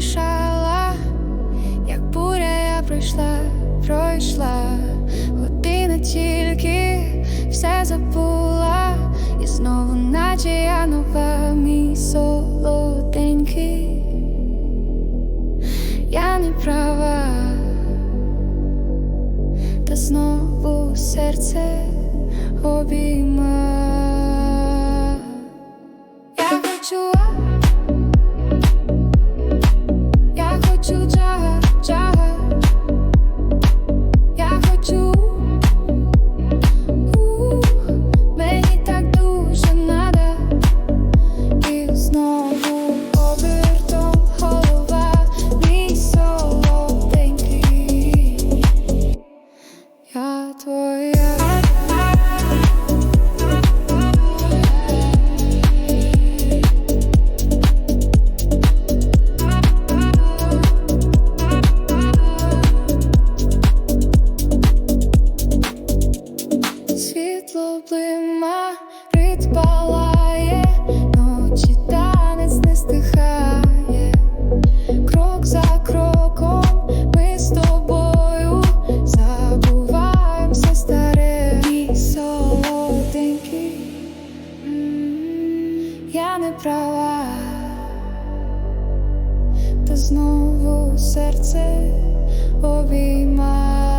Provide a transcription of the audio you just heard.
змішала, як буря я пройшла, пройшла, година тільки все забула, і знову наче я нова, мій солоденький, я не права, та знову серце обійма. Я хочу, твоя. Світло блима, я не права, та знову серце обійма.